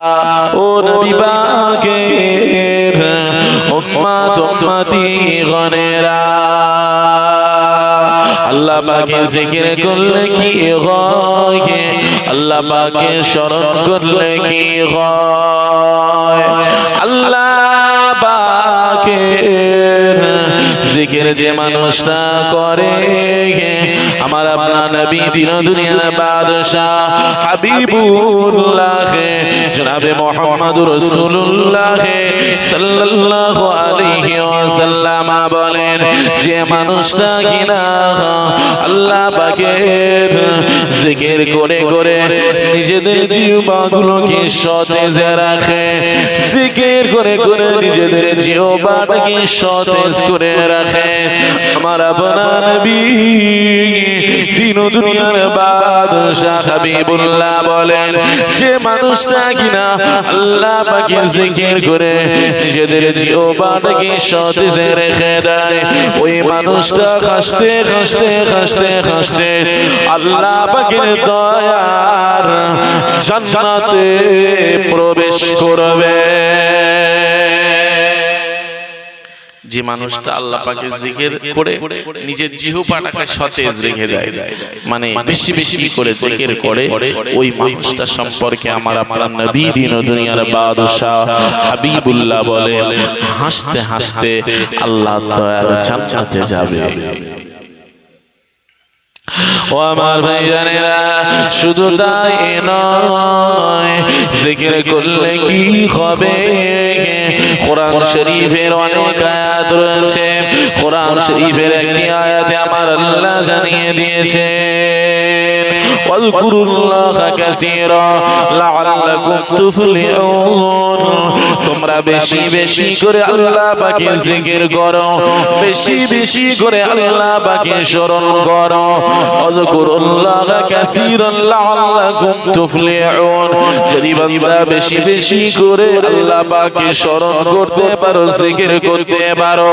ও নবী পাকের উম্মত উম্মতি গনেরা আল্লাহ পাকে জিকির করলে কি হয়? আল্লাহ পাকে স্মরণ করলে কি হয়? আল্লাহ পাকের জিকির যে মানুষটা করে আমার আপনার নবী দিন দুনিয়ার বাদশাহ হাবিবুল্লাহ জনাবে মোহাম্মদুর রাসূলুল্লাহ সাল্লাল্লাহু আলাইহি ওয়াসাল্লাম বলেন, যে মানুষটা কিনা আল্লাহ পাকের জিকির করে করে নিজেদের জীবনগুলোকে সতেজ রাখে, জিকির করে করে নিজেদের জীবনটাকে সতেজ করে রাখে। আমার আপনার নবী দিন দুনিয়ার বাদশাহ হাবিবুল্লাহ বলেন, যে মানুষটা কিনা আল্লাহ পাকে জিকির করে নিজেদের জীবনটাকে সতেজ রেখে দেয়, ওই মানুষটা হাসতে হাসতে হাসতে হাসতে আল্লাহ পাকের দয়ার জান্নাতে প্রবেশ করবে। যে মানুষটা আল্লাহ পাকে জিকির করে নিজের জিহ্বাটাকে সতেজ রেখে দেয়। মানে বেশি বেশি করে জিকির করে ওই মানুষটা সম্পর্কে আমার আপনার নবী দিন ও দুনিয়ার বাদশাহ হাবিবুল্লাহ বলে হাসতে হাসতে আল্লাহ দয়ার জান্নাতে যাবে। ও আমার ভাইজানেরা, শুধু তাই নয়, জিকির করলে কি হবে? কোরআন শরীফের অনেক আয়াত রয়েছে। কোরআন শরীফের একটি আয়াতে আমার আল্লাহ জানিয়ে দিয়েছে। واذكروا الله كثيرا لعلكم تفلحون তোমরা বেশি বেশি করে আল্লাহ পাকে জিকির করো বেশি বেশি করে আল্লাহ পাকে স্মরণ করো আযকুরুল্লাহ কাসীরান লাআল্লাকুম তুফলিহুন যদি বান্দা বেশি বেশি করে আল্লাহ পাকে স্মরণ করতে পারো জিকির করতে পারো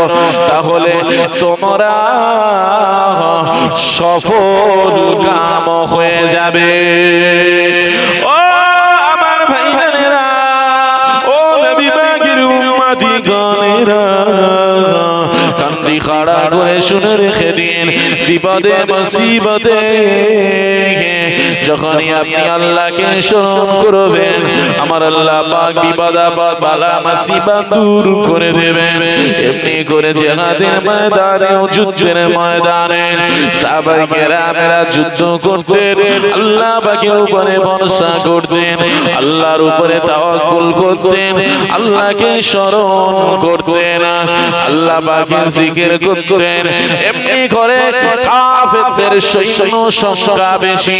তাহলে তোমরা সফল কাম হয়ে যাবে। ও আমার ভাই ও নবী পাকের উম্মতি গণেরা, কান্দি খাড়া করে শুনে রেখে দিন বিপদে, মুসিবতে। যখনই আপনি আল্লাহকে স্মরণ করবেন, আমার আল্লাহ পাক বিপদ, আপদ, বালা মুসিবত দূর করে দেবেন। এমনি করে জিহাদের ময়দানে ও যুদ্ধের ময়দানে সাহাবাই কেরামেরা যুদ্ধ করতেন, আল্লাহ পাকের উপরে ভরসা করতেন, আল্লাহর উপরে তাওয়াক্কুল করতেন, আল্লাহকে স্মরণ করতেন, আল্লাহ পাকে জিকির করতেন। এমনি করে কাফেরদের সৈন্য সংখ্যা বেশি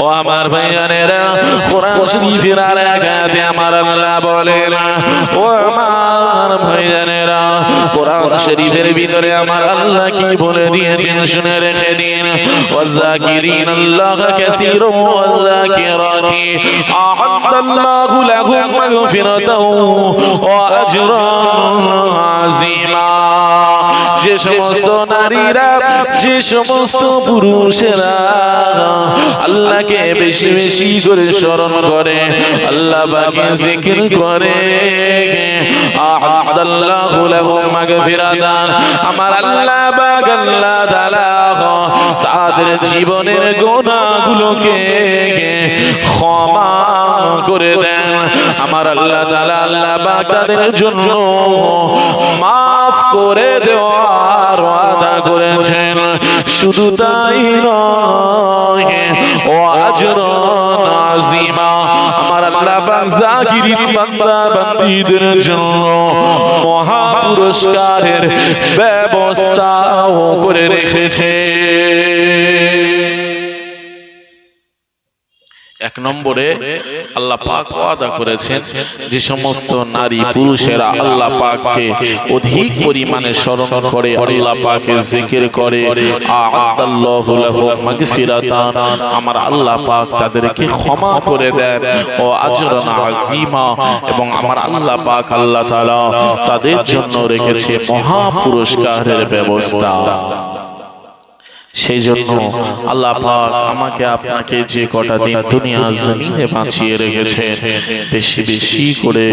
ও আমার ভাইয়ানেরা কোরআন শরীফের আর আমার আল্লাহ বলেন ও আমার ভাইয়ানেরা, কোরআন শরীফের ভিতরে আমার আল্লাহ কি বলে দিয়েছেন শুনে রেখে দিন। ওয়াজাকিরিন আল্লাহ কাসীরা ওয়াজাকিরাতি আ'আদাল্লাহু লাহুম মাগফিরাতাও ওয়া আজরান আযীমা। যে সমস্ত নারীরা, যে সমস্ত পুরুষেরা আল্লাহকে বেশি বেশি করে স্মরণ করে, আল্লাহ বাকে জিকির করে। আমার আল্লাহ পাক আল্লাহ তাদের জীবনের গুনাহগুলোকে ক্ষমা করে দেন। আমার আল্লাহ তাআলা আল্লাহ পাক তাদের জন্য মাফ করে দেওয়ার ওয়াদা করেছেন। শুধু তাই নয় ও আজরান আজিমা আমার আল্লাহ পাক জাকিরিন বান্দা বান্দীদের জন্য মহা পুরস্কারের ব্যবস্থাও করে রেখেছে। এক নম্বরে আল্লাহ পাক ওয়াদা করেছেন যে সমস্ত নারী পুরুষেরা আল্লাহ পাককে অধিক পরিমাণে স্মরণ করে আল্লাহ পাকে জিকির করে। আ'আদাল্লাহু লাহুম মাগফিরাতান। আমার আল্লাহ পাক তাদেরকে ক্ষমা করে দেন। ও আজরান আযীমা। এবং আমার আল্লাহ পাক আল্লাহ তাআলা তাদের জন্য রেখেছে মহা পুরস্কারের ব্যবস্থা। সেই জন্য আল্লাহ পাক আমাকে আপনাকে যে কটা দিন দুনিয়া জমিনে বাঁচিয়ে রেখেছে বেশি বেশি করে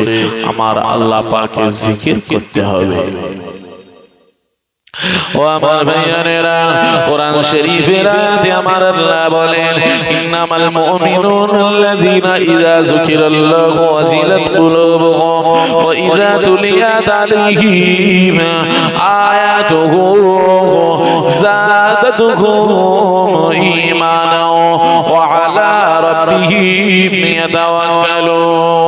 আমার আল্লাহ পাকে জিকির করতে হবে। ও আমার ভাইয়ানেরা কোরআন শরীফের আয়াতে আমার আল্লাহ বলেন ইন্নামাল মুমিনুন আল্লাযীনা ইযা যুকিরাল্লাহু ওয়াজিলাত কুলুবুহুম ওয়া ইযা তুলিয়াত আলাইহিম আয়াতুহু زادتهم إيمانا وعلى ربهم يتوكلون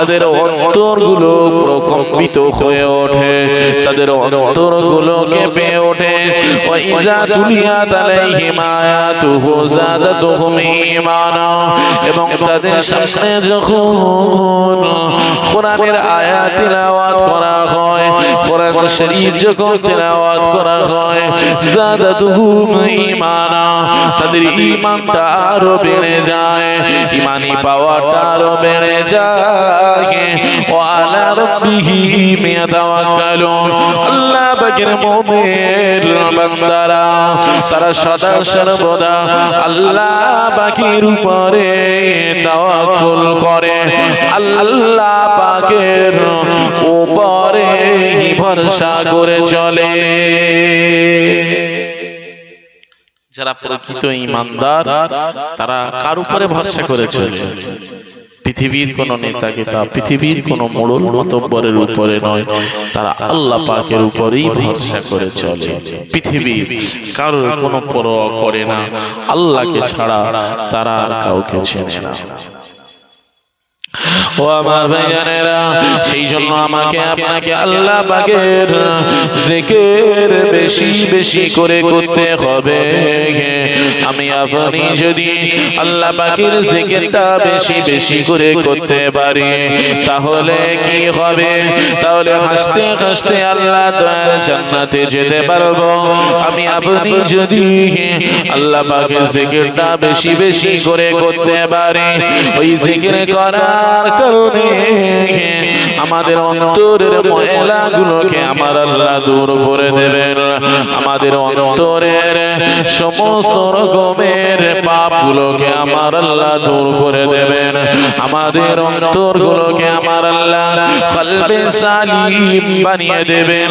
তাদের অন্তরগুলো প্রকম্পিত হয়ে ওঠে। তাদের অন্তরগুলো কেঁপে ওঠে। ওয়া ইযা তুলিয়াত আলাইহিম আয়াতুহু যাদাতুহুম ঈমানা। এবং তাদের সামনে যখন কোরআনের আয়াত তিলাওয়াত করা হয় কোরআন শরীফ যখন তিলাওয়াত করা হয় যাদাতুহুম ঈমানা। তাদের ঈমানটা আরও বেড়ে যায়। ইমানি পাওয়াটা আরও বেড়ে যায়। উপরে ভরসা করে চলে যারা প্রকৃত ইমানদার তারা কার উপরে ভরসা করে চলে? পৃথিবীর কোন নেতাকে তা পৃথিবীর কোন মোড়ল মতব্বরের উপরে নয় তারা আল্লাহ পাকের উপরেই ভরসা করে চলে। পৃথিবীর কারোর কোনো পরোয়া করে না আল্লাহকে ছাড়া তারা আর কাউকে চেনে না। ও আমার ভাইয়ানেরা সেই জন্য আমাকে আপনাকে আল্লাহ পাকের জিকির বেশি বেশি করে করতে হবে। আমি আপনি যদি আল্লাহ পাকের জিকিরটা বেশি বেশি করে করতে পারি, তাহলে কি হবে? তাহলে হাসতে হাসতে আল্লাহ দয়ার জান্নাতে যেতে পারব। আমি আপনি যদি আল্লাহ পাকের জিকিরটা বেশি বেশি করে করতে পারি, ওই জিকির করার কারণে আমাদের অন্তরের ময়লা গুলোকে আমার আল্লাহ দূর করে দেবেন। আমাদের অন্তরের সমস্ত রকমের পাপ গুলোকে আমার আল্লাহ দূর করে দেবেন। আমাদের অন্তর গুলোকে আমার আল্লাহ কলবে সালিম বানিয়ে দেবেন।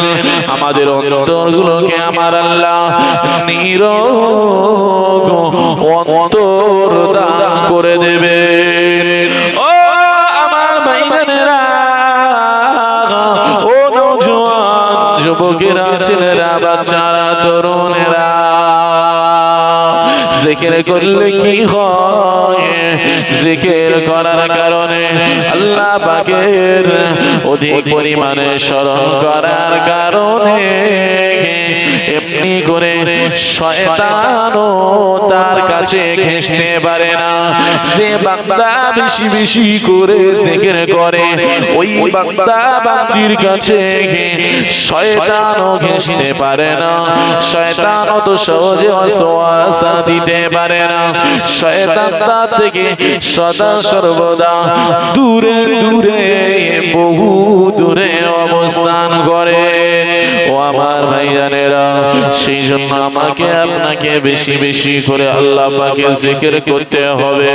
আমাদের অন্তর গুলোকে আমার আল্লাহ নিরোগ অন্তর দান করে দেবেন। যুবকেরা ছেলেরা বাচ্চারা তরুণেরা। জিকির করলে কি হয়? জিকির করার কারণে আল্লাহ পাকের অধিক পরিমাণে স্মরণ করার কারণে শয়তানও তার কাছে ঘেঁষতে পারে না। যে বান্দা বেশি বেশি করে জিকির করে, ওই বান্দা বান্দির কাছে শয়তানও ঘেঁষতে পারে না। শয়তানও তো সহজে অসোয়াসা দিতে পারে না। শয়তান তার থেকে সদা সর্বদা দূরে দূরে, বহু দূরে অবস্থান করে। ও আমার ভাইজানেরা সেই জন্য আমাকে আপনাকে বেশি বেশি করে আল্লাহ পাকে জিকির করতে হবে।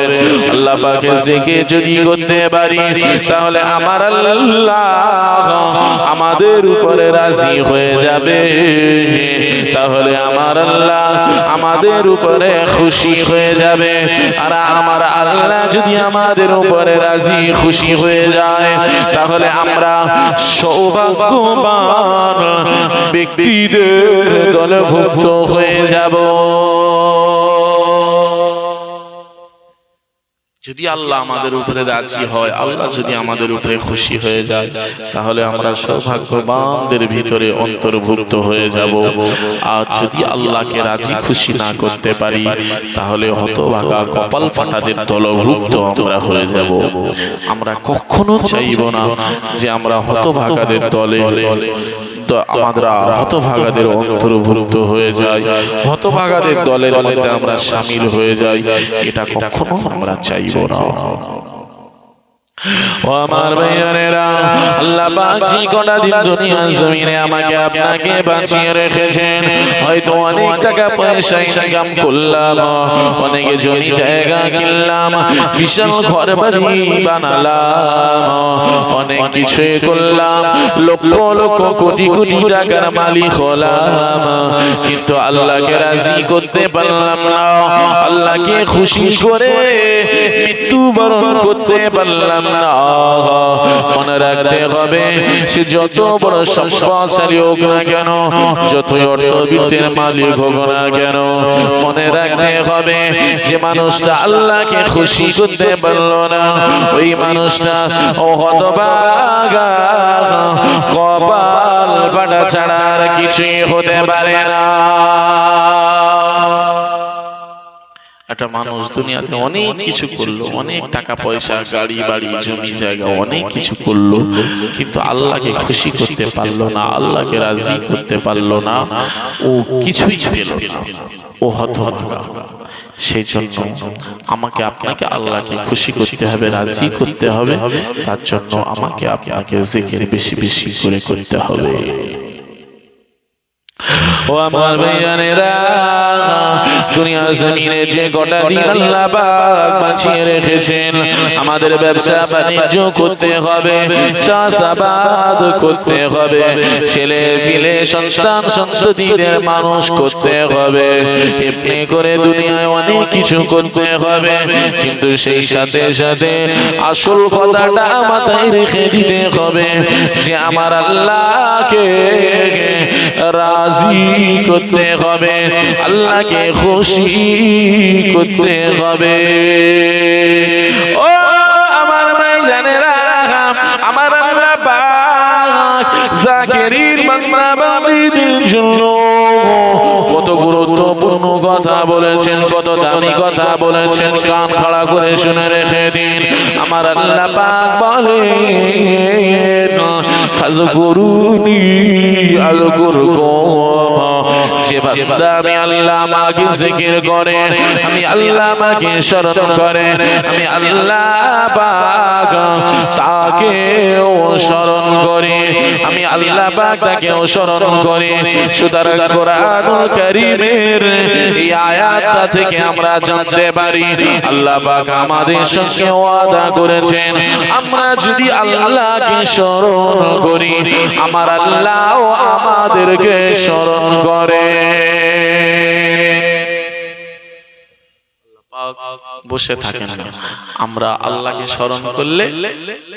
আল্লাহ পাকে জিকির যদি করতে পারি, তাহলে আমার আল্লাহ আমাদের উপরে রাজি হয়ে যাবে। তাহলে আমার আল্লাহ আমাদের উপরে খুশি হয়ে যাবে। আর আমার আল্লাহ যদি আমাদের উপরে রাজি খুশি হয়ে যায়, তাহলে আমরা সৌভাগ্যবান ব্যক্তিদের দলভুক্ত হয়ে যাব। যদি আল্লাহ আমাদের উপরে রাজি হয় আল্লাহ যদি আমাদের উপরে খুশি হয়ে যায় তাহলে আমরা সৌভাগ্যবানদের ভিতরে অন্তর্ভুক্ত হয়ে যাব। আর যদি আল্লাহকে রাজি খুশি না করতে পারি তাহলে হতভাগা কপাল ফাটাদের দলভুক্ত আমরা হয়ে যাব। আমরা কখনো চাইব না যে আমরা হতভাগাদের দলে তো আমরা হতভাগাদের অন্তর্ভুক্ত হয়ে যাই। হতভাগাদের দলের মধ্যে আমরা সামিল হয়ে যাই। এটা কখনো আমরা চাইব না। ও আমার ভাইয়ারেরা আল্লাহ জি কটা দিন দুনিয়া জমিনে আমাকে আপনাকে বাঁচিয়ে রেখেছেন, হয়তো অনেক টাকা পয়সা ইনকাম করলাম, অনেক জমি জায়গা কিনলাম, বিশাল ঘর বাড়ি বানালাম, অনেক কিছুই করলাম, লক্ষ লক্ষ কোটি কোটি টাকার মালিক হলাম, কিন্তু আল্লাহকে রাজি করতে পারলাম না, আল্লাহকে খুশি করে মৃত্যুবরণ করতে পারলাম মনে রাখতে হবে, সে যত বড় সম্পদশালী হোক না কেন যত অর্থবিত্তের মালিক হোক না কেন, মনে রাখতে হবে, যে মানুষটা আল্লাহকে খুশি করতে পারল না, ওই মানুষটা ও হতবাগা কপাল ফাটা ছাড়া আর কিছুই হতে পারে না। একটা মানুষ দুনিয়াতে অনেক কিছু করল অনেক টাকা পয়সা গাড়ি বাড়ি জমি জায়গা অনেক কিছু করল কিন্তু আল্লাহকে খুশি করতে পারল না আল্লাহকে রাজি করতে পারল না ও কিছুই পেল না ও হতভাগা। সেই জন্য আমাকে আপনাকে আল্লাহকে খুশি করতে হবে রাজি করতে হবে তার জন্য আমাকে আপনাকে জিকির বেশি বেশি করে করতে হবে। ও আমার ভাইয়ানেরা দুনিয়া জমিনে যে গোটা দিন আল্লাহ পাক বাঁচিয়ে রেখেছেন আমাদের ব্যবসা বাণিজ্য করতে হবে চাষাবাদ করতে হবে ছেলে পিলে সন্তান সন্ততিদের মানুষ করতে হবে এমনি করে দুনিয়ায় অনেক কিছু করতে হবে কিন্তু সেই সাথে সাথে আসল কথাটা মাথায় রেখে দিতে হবে যে আমার আল্লাহকে রাজি করতে হবে আল্লাহকে খুশি করতে হবে। ও আমার ভাই জানেরা আমার আল্লাহ পাক জাকেরির বান্দা বান্দীদের জন্য কত গুরুত্বপূর্ণ কথা বলেছেন, কত দামি কথা বলেছেন, কান খাড়া করে শুনে রেখে দিন। আমার আল্লাহ পাক বলেন, ফাজকুরুনি আযকুরকুম যে বান্দা আমি আল্লাহ আমাকে জিকির করে আমি আল্লাহ আমাকে স্মরণ করে আমি আল্লাহ পাক তাকে স্মরণ করি আমি আল্লাহ পাক তাকে স্মরণ করি সুতরাং কোরআনুল কারীমের এই আয়াতটা থেকে আমরা জানতে পারি আল্লাহ পাক আমাদের সঙ্গে ওয়াদা করেছেন আমরা যদি আল্লাহকে স্মরণ করি আমার আল্লাহ আমাদেরকে স্মরণ করে। বসে থাকেন আমরা আল্লাহকে স্মরণ করলে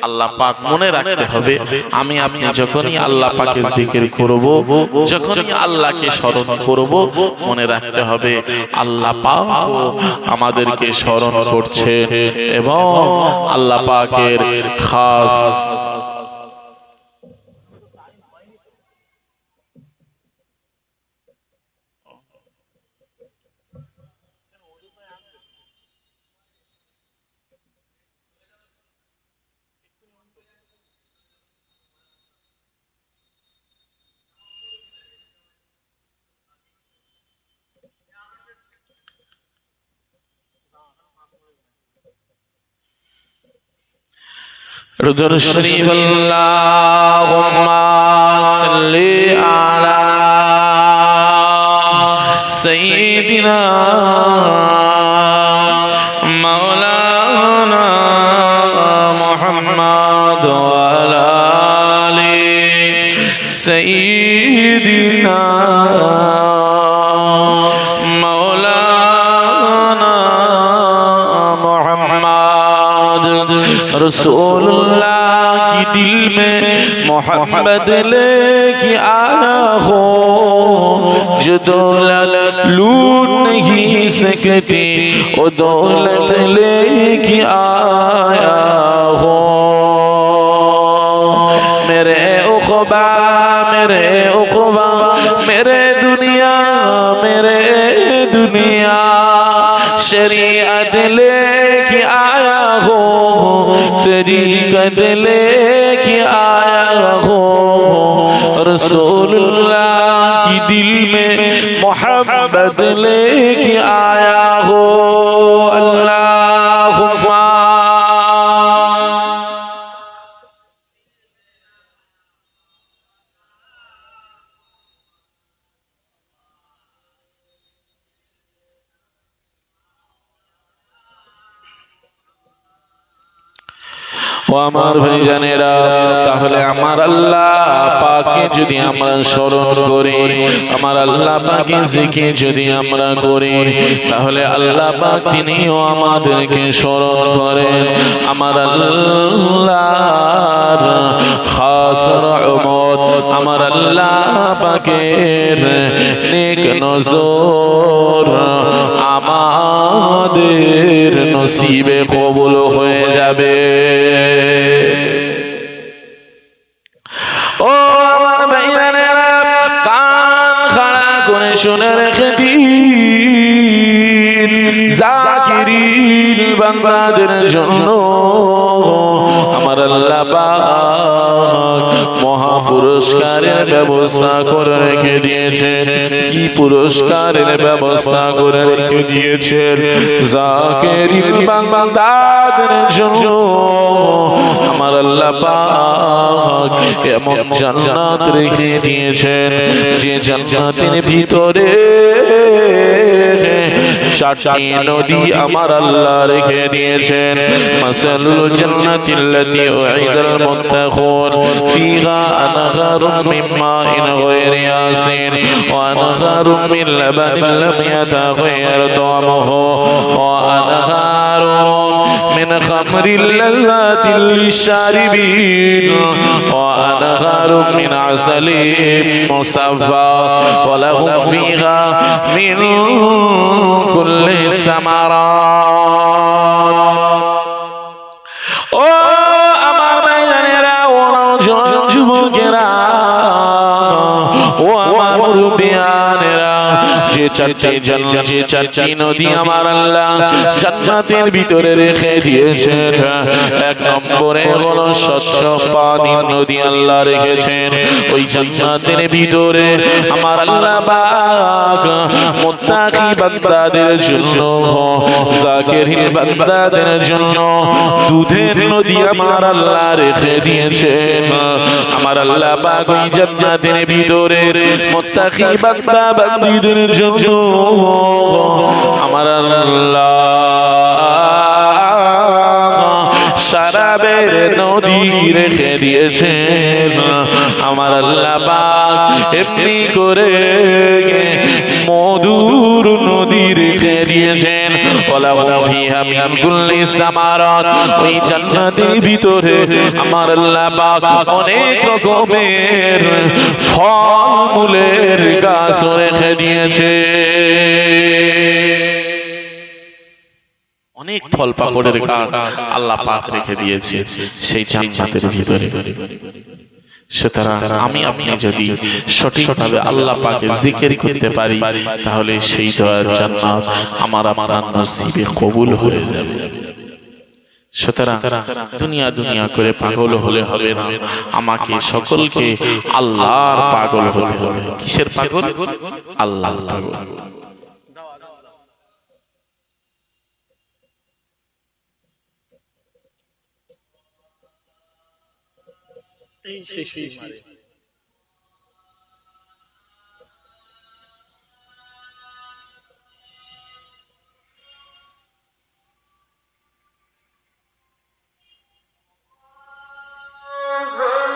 আল্লাহ পাক মনে রাখতে হবে, আমি যখনই আল্লাহ পাকে জিকির করব, যখনই আল্লাহকে স্মরণ করব, মনে রাখতে হবে আল্লাহ পাক আমাদেরকে স্মরণ করছে এবং আল্লাহ পাকের খাস رضر شريف اللهم صل على سيدنا مولانا محمد وعلى آل سيدنا रसूलुल्लाह की दिल में मोहब्बत लेके आया हो जो दौलत लूट नहीं सकती वो दौलत लेके आया हो तरीकत लेके आया हो रसूलुल्लाह की दिल में मोहब्बत लेके ও আমার ভাইজানেরা, তাহলে আমার আল্লাহ পাকে যদি আমরা স্মরণ করি, আমার আল্লাহ পাকে শিখে যদি আমরা করি, তাহলে আল্লাহ পাক তিনিও আমাদেরকে স্মরণ করেন। আমার আল্লাহর খাস রহমত, আমার আল্লাহ পাকের নেক নজর আমাদের নসিবে কবুল হয়ে যাবে। শুনে রেখে দিন জাকিরিন বান্দাদের জন্য আমার আল্লাহ মহা পুরস্কারের ব্যবস্থা করে রেখে দিয়েছেন। কি পুরস্কারের ব্যবস্থা করে রেখে দিয়েছেন? জাকিরিন বান্দাদের জন্য আমার আল্লাহ পাক এমন জান্নাত রেখে দিয়েছেন। যে জান্নাতের ভিতরে চারটি নদী আমার আল্লাহ রেখে দিয়েছেন। মাসালুল জান্নাতিল্লাতি উইদাল মুত্তাকুন। ফিহা আনহারুম মিন মাইন গায়রি ইয়াসিন। ওয়া আনহারুম মিন লাবানিন লাম ইয়াতাগায়্যার তা'ামুহু ওয়া আনহারুম خمر لذات للشاربين وأنهار من عسل مصفى ولهم فيها من كل الثمرات চারটি জান্নাত যে চারটি নদী আমার আল্লাহ জান্নাতের ভিতরে রেখে দিয়েছেন এক নম্বরে হলো স্বচ্ছ পানির নদী আল্লাহ রেখেছেন। ওই জান্নাতের ভিতরে আমার আল্লাহ পাক মুত্তাকি বান্দাদের জন্য জাকিরিন বান্দাদের জন্য দুধের নদী আমার আল্লাহ রেখে দিয়েছেন আমার আল্লাহ পাক ওই জান্নাতের ভিতরে মুত্তাকি বান্দা বান্দীদের জন্য আমার সারাবের নদী রেখে দিয়েছেন। আমার আল্লাহ পাক এমনি করে মধুর নদী রেখে দিয়েছেন। আমার অনেক রকমের ফল গাছ রেখে দিয়েছে। অনেক ফল পাকড়ের গাছ আল্লাহ পাক রেখে দিয়েছে। সেই জান্নাতের ভিতরে। সুতরাং আমি আপনি যদি সঠিকভাবে আল্লাহ পাকে জিকির করতে পারি তাহলে সেই দয়ার জান্নাত আমার আপনার নসিবে কবুল হয়ে যাবে। সুতরাং দুনিয়া দুনিয়া করে পাগল হলে হবে না। আমাকে সকলকে আল্লাহর পাগল হতে হবে। কিসের পাগল? আল্লাহর পাগল। تین شیشی مارے۔ Oh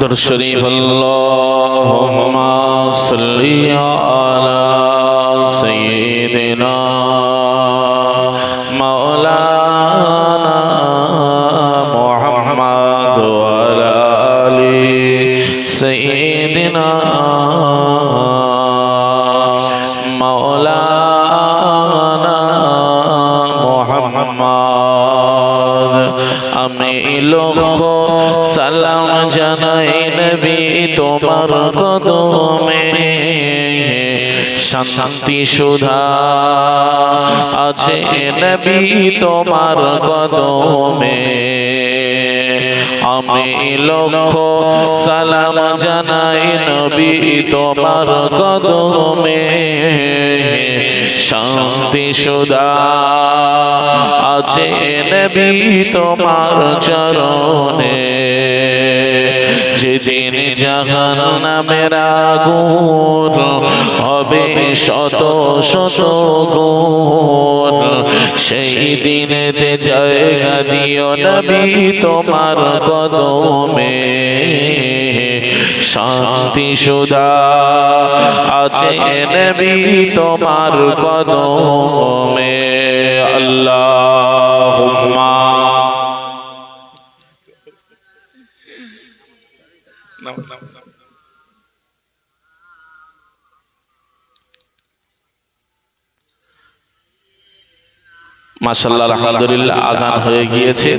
দর শরীফ আল্লাহুম্মা সাল্লি তোমার কদমে শান্তি সুধা আছে নবী তোমার কদমে। আমি লক্ষ সালাম জানাই নবী তোমার কদমে। শান্তি সুদা আছে নবী তোমার চরণে। যেদিন জাহান নামের আগুন হবে শত শত গুণ। সেই দিনেতে জায়গা দিও নবী তোমার কদমে। শান্তি সুদা আছে নবী তোমার কদমে। আল্লাহুম্মা মাশাল্লাহ আলহামদুলিল্লাহ আজান হয়ে গিয়েছে।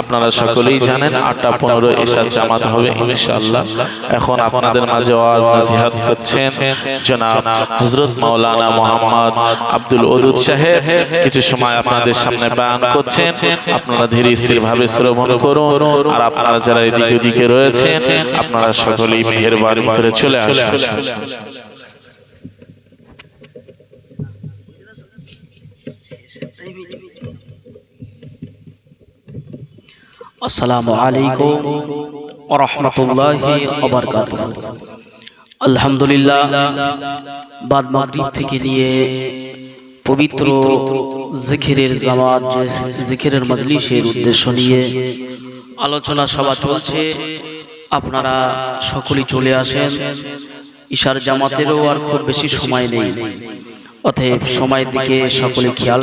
আপনারা সকলেই জানেন আটটা পনেরো এসার জামাত হবে ইনশাআল্লাহ। এখন আপনাদের মাঝে ওয়াজ নসিহত করছেন জনাব হযরত মাওলানা মোহাম্মদ আব্দুল ওদুদ সাহেব কিছু সময় আপনাদের সামনে বয়ান করছেন আপনারা ধীরে স্থির ভাবে শ্রবণ করুন আর আপনারা যারা এদিকে ওদিকে রয়েছেন আপনারা সকলেই মেহেরবানি করে চলে আসুন। আসসালামু আলাইকুম রহমতুল্লাহি আলহামদুলিল্লাহ, বাদ মাগরিব থেকে নিয়ে পবিত্র জিকিরের জামাত যে জিকিরের মজলিসের উদ্দেশ্য নিয়ে আলোচনা সভা চলছে। আপনারা সকলেই চলে আসেন। ঈশার জামাতেরও আর খুব বেশি সময় নেই। অতএব সময়ের দিকে সকলে খেয়াল